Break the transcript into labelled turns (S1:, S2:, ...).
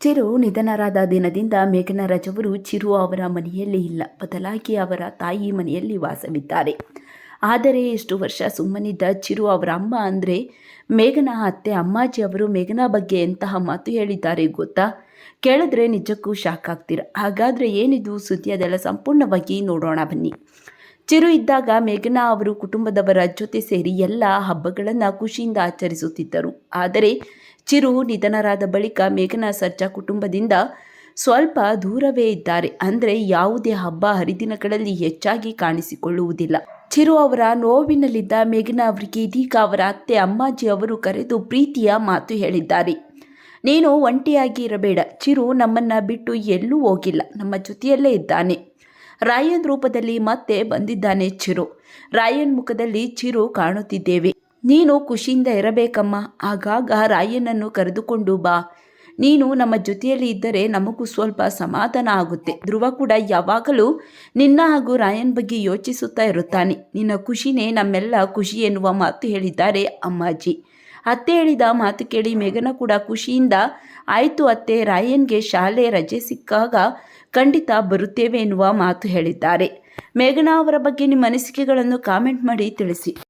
S1: ಚಿರು ನಿಧನರಾದ ದಿನದಿಂದ ಮೇಘನರಾಜವರು ಚಿರು ಅವರ ಮನೆಯಲ್ಲಿ ಇಲ್ಲ. ಬದಲಾಗಿ ಅವರ ತಾಯಿ ಮನೆಯಲ್ಲಿ ವಾಸವಿದ್ದಾರೆ. ಆದರೆ ಎಷ್ಟು ವರ್ಷ ಸುಮ್ಮನಿದ್ದ ಚಿರು ಅವರ ಅಮ್ಮ ಅಂದರೆ ಮೇಘನ ಅತ್ತೆ ಅಮ್ಮಾಜಿ ಅವರು ಮೇಘನ ಬಗ್ಗೆ ಎಂತಹ ಮಾತು ಹೇಳಿದ್ದಾರೆ ಗೊತ್ತಾ? ಕೇಳಿದ್ರೆ ನಿಜಕ್ಕೂ ಶಾಕ್ ಆಗ್ತೀರ? ಹಾಗಾದರೆ ಏನಿದು ಸುದ್ದಿ ಅದೆಲ್ಲ ಸಂಪೂರ್ಣವಾಗಿ ನೋಡೋಣ ಬನ್ನಿ. ಚಿರು ಇದ್ದಾಗ ಮೇಘನಾ ಅವರು ಕುಟುಂಬದವರ ಜೊತೆ ಸೇರಿ ಎಲ್ಲ ಹಬ್ಬಗಳನ್ನು ಖುಷಿಯಿಂದ ಆಚರಿಸುತ್ತಿದ್ದರು. ಆದರೆ ಚಿರು ನಿಧನರಾದ ಬಳಿಕ ಮೇಘನಾ ಸರ್ಜಾ ಕುಟುಂಬದಿಂದ ಸ್ವಲ್ಪ ದೂರವೇ ಇದ್ದಾರೆ. ಅಂದರೆ ಯಾವುದೇ ಹಬ್ಬ ಹರಿದಿನಗಳಲ್ಲಿ ಹೆಚ್ಚಾಗಿ ಕಾಣಿಸಿಕೊಳ್ಳುವುದಿಲ್ಲ. ಚಿರು ಅವರ ನೋವಿನಲ್ಲಿದ್ದ ಮೇಘನಾ ಅವರಿಗೆ ಇದೀಗ ಅವರ ಅತ್ತೆ ಅಮ್ಮಾಜಿ ಅವರು ಕರೆದು ಪ್ರೀತಿಯ ಮಾತು ಹೇಳಿದ್ದಾರೆ. ನೀನು ಒಂಟಿಯಾಗಿ ಇರಬೇಡ ಚಿರು ನಮ್ಮನ್ನ ಬಿಟ್ಟು ಎಲ್ಲೂ ಹೋಗಿಲ್ಲ. ನಮ್ಮ ಜೊತೆಯಲ್ಲೇ ಇದ್ದಾನೆ. ರಾಯನ್ ರೂಪದಲ್ಲಿ ಮತ್ತೆ ಬಂದಿದ್ದಾನೆ ಚಿರು. ರಾಯನ್ ಮುಖದಲ್ಲಿ ಚಿರು ಕಾಣುತ್ತಿದ್ದೇವೆ. ನೀನು ಖುಷಿಯಿಂದ ಇರಬೇಕಮ್ಮ. ಆಗಾಗ ರಾಯನನ್ನು ಕರೆದುಕೊಂಡು ಬಾ. ನೀನು ನಮ್ಮ ಜೊತೆಯಲ್ಲಿ ಇದ್ದರೆ ನಮಗೂ ಸ್ವಲ್ಪ ಸಮಾಧಾನ ಆಗುತ್ತೆ. ಧ್ರುವ ಕೂಡ ಯಾವಾಗಲೂ ನಿನ್ನ ಹಾಗೂ ರಾಯನ್ ಬಗ್ಗೆ ಯೋಚಿಸುತ್ತಾ ಇರುತ್ತಾನೆ. ನಿನ್ನ ಖುಷಿನೇ ನಮ್ಮೆಲ್ಲ ಖುಷಿ ಎನ್ನುವ ಮಾತು ಹೇಳಿದ್ದಾರೆ ಅಮ್ಮಾಜಿ. ಅತ್ತೆ ಹೇಳಿದ ಮಾತು ಕೇಳಿ ಮೇಘನ ಕೂಡ ಖುಷಿಯಿಂದ, ಆಯಿತು ಅತ್ತೆ, ರಾಯನ್ಗೆ ಶಾಲೆ ರಜೆ ಸಿಕ್ಕಾಗ ಖಂಡಿತ ಬರುತ್ತೇವೆ ಎನ್ನುವ ಮಾತು ಹೇಳಿದ್ದಾರೆ. ಮೇಘನಾ ಅವರ ಬಗ್ಗೆ ನಿಮ್ಮ ಅನಿಸಿಕೆಗಳನ್ನು ಕಾಮೆಂಟ್ ಮಾಡಿ ತಿಳಿಸಿ.